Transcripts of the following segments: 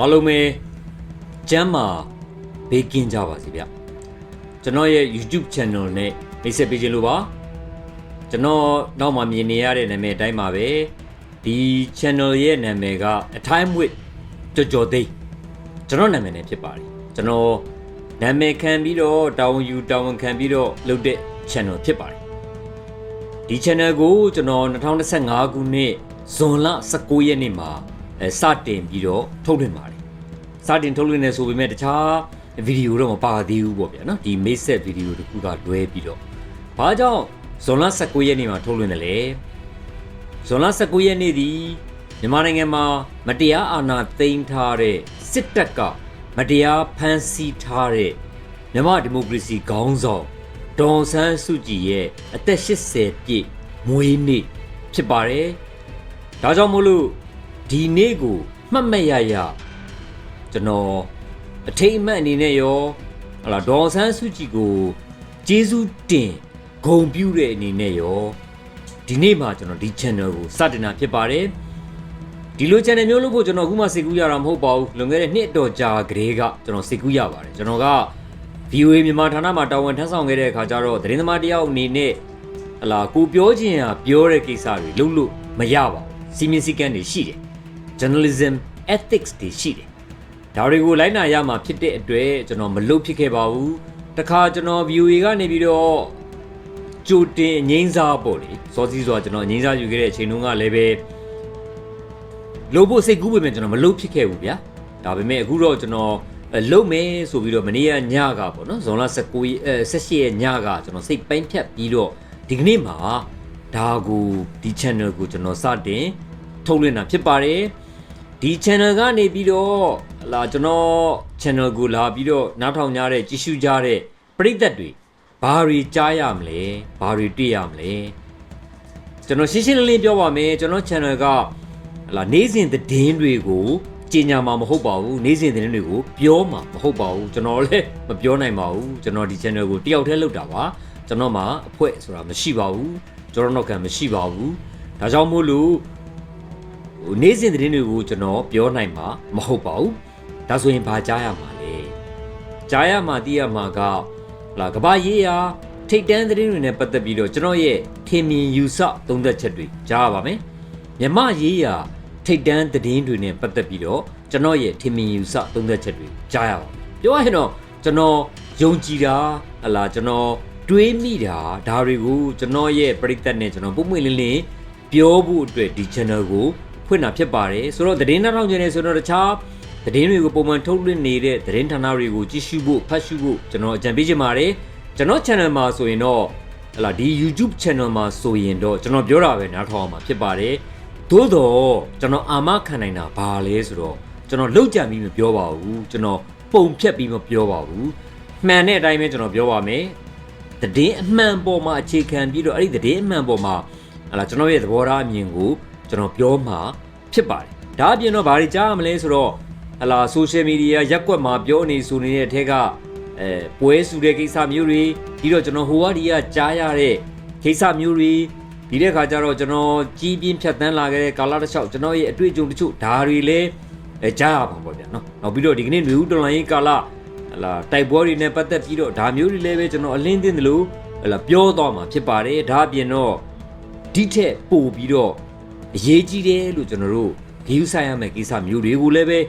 အားလုံးပဲကျမ်းမာဘေးကင်းကြပါစေဗျကျွန်တော်ရဲ့ YouTube channel နဲ့မိတ်ဆက်ပေးခြင်းလို့ပါကျွန်တော်နောက်မှမြင်နေရတဲ့နာမည်အတိုင်းပါပဲဒီ channel ရဲ့နာမည်က A Time with ကြော်ကြော်သိန်းကျွန်တော်နာမည်နဲ့ဖြစ်ပါတယ်ကျွန်တော်နာမည်ခံပြီးတော့တာဝန်ယူတာဝန်ခံပြီးတော့လုပ်တဲ့ channel ဖြစ်ပါတယ်ဒီ channel ကိုကျွန်တော်2025ခုနှစ်ဇွန်လ19ရက်နေ့မှာ အဲစတင်ပြီးတော့ထုတ်လွှင့်ပါတယ်စတင်ထုတ်လွှင့်နေဆိုပေမဲ့တခြားဗီဒီယိုတော့မပါသေးဘူးပေါ့ဗျာနော်ဒီမိတ်ဆက်ဗီဒီယိုတခုကလွဲပြီးတော့ဘာကြောင့်ဇွန်လ19ရက်နေ့မှာထုတ်လွှင့်တယ်လဲဇွန်လ19ရက်နေ့ဒီမြန်မာနိုင်ငံမှာမတရားအာဏာသိမ်းထားတဲ့စစ်တပ်ကမတရားဖမ်းဆီးထားတဲ့မြန်မာဒီမိုကရေစီခေါင်းဆောင်ဒေါ်ဆန်းစုကြည်ရဲ့အသက်80ပြည့်မွေးနေ့ဖြစ်ပါတယ်ဒါကြောင့်မို့လို့ ဒီနေ့ကိုမှတ်မှတ်ရရကျွန်တော်အထိတ်အမှတ်အနေနဲ့ရောဟလာဒေါ်ဆန်းစုကြည်ကိုကျေးဇူးတင်ဂုဏ်ပြုတဲ့အနေနဲ့ရောဒီနေ့မှာကျွန်တော်ဒီ channel ကိုစတင်တာဖြစ်ပါတယ်ဒီလို channel မျိုးလို့ဖို့ကျွန်တော်အခုမှစိတ်ကူးရတာမဟုတ်ပါဘူးလွန်ခဲ့တဲ့နှစ်အတော်ကြာကလေးကကျွန်တော်စိတ်ကူးရပါတယ်ကျွန်တော်က VOA မြန်မာဌာနမှာတာဝန်ထမ်းဆောင်ခဲ့တဲ့အခါကျတော့သတင်းသမားတယောက်အနေနဲ့ဟလာကိုပြောချင်တာပြောတဲ့ကိစ္စတွေလုပ်လို့မရပါဘူးစီမင်းစည်းကမ်းတွေရှိတယ် journalism ethics တွေရှိတယ်ဒါတွေကိုလိုက်နာရမှာဖြစ်တဲ့အတွက်ကျွန်တော်မလုပ်ဖြစ်ခဲ့ပါဘူးတခါကျွန်တော် VOA ကနေပြီးတော့ကြိုတင်အငိမ့်စားပေါ့လေစောစီးစွာကျွန်တော်အငိမ့်စားယူခဲ့တဲ့အချိန်တုန်းကလည်းပဲလို့ဖို့စိတ်ကူးပေမဲ့ကျွန်တော်မလုပ်ဖြစ်ခဲ့ဘူးဗျာဒါပေမဲ့အခုတော့ကျွန်တော်အဲလုပ်မယ်ဆိုပြီးတော့မနေ့ကညကပေါ့နော်ဇွန်လ19ရက်အဲ18ရက်ညကကျွန်တော်စိတ်ပိုင်းဖြတ်ပြီးတော့ဒီကနေ့မှာဒါကိုဒီ channel ကိုကျွန်တော်စတင်ထုတ်လွှင့်တာဖြစ်ပါတယ် ဒီ channel ကနေပြီးတော့လာကျွန်တော် channel ကိုလာပြီးတော့နားထောင်ကြတဲ့ကြည့်ရှုကြတဲ့ပရိသတ်တွေဘာတွေကြားရမလဲဘာတွေတွေ့ရမလဲကျွန်တော်ရှင်းရှင်းလင်းလင်းပြောပါမယ်ကျွန်တော် channel ကလာနေ့စဉ်သတင်းတွေကိုကြီးညာမှာမဟုတ်ပါဘူးနေ့စဉ်သတင်းတွေကိုပြောမှာမဟုတ်ပါဘူးကျွန်တော်လည်းမပြောနိုင်ပါဘူးကျွန်တော်ဒီ channel ကိုတယောက်တည်းလုပ်တာပါကျွန်တော်မှာအဖွဲ့ဆိုတာမရှိပါဘူးကျွန်တော်တော့ကံမရှိပါဘူးဒါကြောင့်မို့လို့ဟို နေ့စဉ်သတင်းတွေကိုကျွန်တော်ပြောနိုင်မှာမဟုတ်ပါဘူးဒါဆိုရင်ဘာကြားရမှာလဲကြားရမှာသိရမှာကလာကဘာရေးရာထိတ်တန်းသတင်းတွေနဲ့ပတ်သက်ပြီးတော့ကျွန်တော်ရဲ့ထင်မြင်ယူဆသုံးသပ်ချက်တွေကြားရပါမယ်မြမရေးရာထိတ်တန်းသတင်းတွေနဲ့ပတ်သက်ပြီးတော့ကျွန်တော်ရဲ့ထင်မြင်ယူဆသုံးသပ်ချက်တွေကြားရပါမယ်ပြောရရင်တော့ကျွန်တော်ယုံကြည်တာဟလာကျွန်တော်တွေးမိတာဒါတွေကိုကျွန်တော်ရဲ့ပရိသတ်နဲ့ကျွန်တော်ပုံမှန်လင်းလင်းပြောဖို့အတွက်ဒီ channel ကို ဖွင့်တာဖြစ်ပါတယ်ဆိုတော့သတင်းနှောင်းကျင်နေဆိုတော့တခြားသတင်းတွေကိုပုံမှန်ထုတ်လွှင့်နေတဲ့သတင်းဌာနတွေကိုကြည့်ရှုဖို့ဖတ်ရှုဖို့ကျွန်တော်အကြံပေးချင်ပါတယ်ကျွန်တော် channel မှာဆိုရင်တော့ဟလာဒီ YouTube channel မှာဆိုရင်တော့ကျွန်တော်ပြောတာပဲနားထောင်အောင်မှာဖြစ်ပါတယ်သို့တော့ကျွန်တော်အာမခံနိုင်တာဘာလဲဆိုတော့ကျွန်တော်လောက်ကြံပြီးမပြောပါဘူးကျွန်တော်ပုံဖြတ်ပြီးမပြောပါဘူးမှန်တဲ့အတိုင်းပဲကျွန်တော်ပြောပါမယ်သတင်းအမှန်ပေါ်မှာအခြေခံပြီးတော့အဲ့ဒီသတင်းအမှန်ပေါ်မှာဟလာကျွန်တော်ရဲ့သဘောထားအမြင်ကို ကျွန်တော်ပြောမှာဖြစ်ပါတယ်ဒါအပြင်တော့ဘာတွေကြားရမလဲဆိုတော့ဟလာဆိုရှယ်မီဒီယာရက်ကွက်မှာပြောနေဆိုနေတဲ့အထက်ကအဲပွဲစုတဲ့ကိစ္စမျိုးတွေပြီးတော့ကျွန်တော်ဟိုကဒီကကြားရတဲ့ကိစ္စမျိုးတွေဒီတဲ့ခါကျတော့ကျွန်တော်ကြီးပြင်းဖြတ်တန်းလာခဲ့တဲ့ကာလတစ်လျှောက်ကျွန်တော်ရဲ့အတွေ့အကြုံတချို့ဒါတွေလည်းအဲကြားရပါပေါ့ဗျာနော်နောက်ပြီးတော့ဒီကနေ့ຫນွေဦးတော်လိုင်းကာလဟလာတိုက်ပွဲတွေနဲ့ပတ်သက်ပြီးတော့ဒါမျိုးတွေလည်းပဲကျွန်တော်အလင်းသိတယ်လို့ဟလာပြောသွားမှာဖြစ်ပါတယ်ဒါအပြင်တော့ဒီထက်ပိုပြီးတော့ အရေးကြီးတယ်လို့ကျွန်တော်တို့ဂရုစိုက်ရမယ့်ကိစ္စမျိုးတွေကိုလည်းပဲ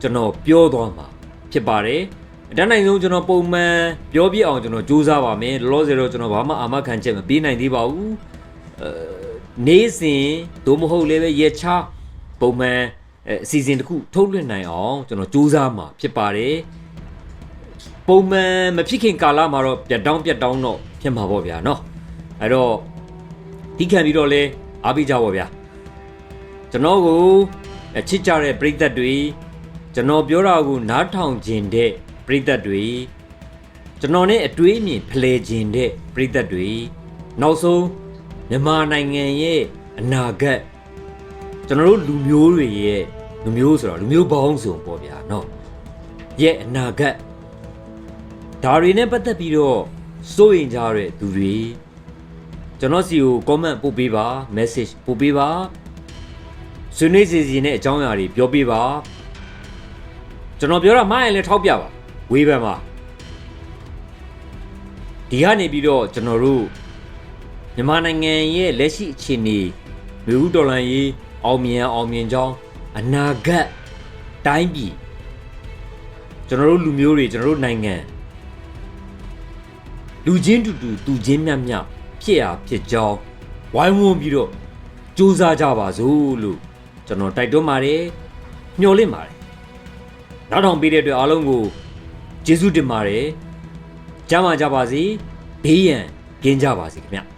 ကျွန်တော်ပြောသွားမှာဖြစ်ပါတယ်အတန်းနိုင်ဆုံးကျွန်တော်ပုံမှန်ပြောပြအောင်ကျွန်တော်စူးစမ်းပါမယ်လောလောဆယ်တော့ကျွန်တော်ဘာမှအာမခံချက်မပေးနိုင်သေးပါဘူးအဲနေ့စဉ်သို့မဟုတ်လည်းပဲရက်ချပုံမှန်အဲအစီအစဉ်တစ်ခုထုတ်လွှင့်နိုင်အောင်ကျွန်တော်စူးစမ်းမှာဖြစ်ပါတယ် ပုံမှန်မဖြစ်ခင်ကာလမှာတော့ပြတ်တောင်းပြတ်တောင်းတော့ဖြစ်မှာပေါ့ဗျာเนาะအဲ့တော့ဒီခံပြီးတော့လဲအားပေးကြပါဗျာ ကျွန်တော်ကိုအချစ်ကြတဲ့ပရိသတ်တွေကျွန်တော်ပြောတာကိုနားထောင်ခြင်းတဲ့ပရိသတ်တွေကျွန်တော်နဲ့အတွေးအမြင်ဖလှယ်ခြင်းတဲ့ပရိသတ်တွေနောက်ဆုံးမြန်မာနိုင်ငံရဲ့အနာဂတ်ကျွန်တော်တို့လူမျိုးတွေရဲ့လူမျိုးဆိုတော့လူမျိုးပေါင်းစုံပေါ့ဗျာเนาะရဲ့အနာဂတ် ဒါတွေနဲ့ပတ်သက်ပြီးတော့စိုးရင်ကြတဲ့သူတွေကျွန်တော်စီကို comment ပို့ပေးပါ message ပို့ပေးပါ ဆွေးနွေးစီစီနဲ့အကြောင်းအရာတွေပြောပေးပါကျွန်တော်ပြောတာမှားရင်လည်းထောက်ပြပါဝေးပန်ပါဒီကနေပြီးတော့ကျွန်တော်တို့မြန်မာနိုင်ငံရဲ့လက်ရှိအခြေအနေမြို့ဦးတော်လန်ရေးအောင်မြင်အောင်မြင်ကြောင်းအနာဂတ်တိုင်းပြည်ကျွန်တော်တို့လူမျိုးတွေကျွန်တော်တို့နိုင်ငံလူချင်းတူတူသူချင်းမြတ်မြတ်ဖြစ်ရဖြစ်ကြောင်းဝိုင်းဝန်းပြီးတော့စူးစမ်းကြပါစို့လို့ ကျွန်တော်တိုက်တွန်းပါတယ်မျှော်လင့်ပါတယ်နောက်ထောင်ပေးတဲ့အတွက်အားလုံးကိုကျေးဇူးတင်ပါတယ်။ကြားမှာကြပါစေ။ဘေးရန်ကင်းကြပါစေခင်ဗျ။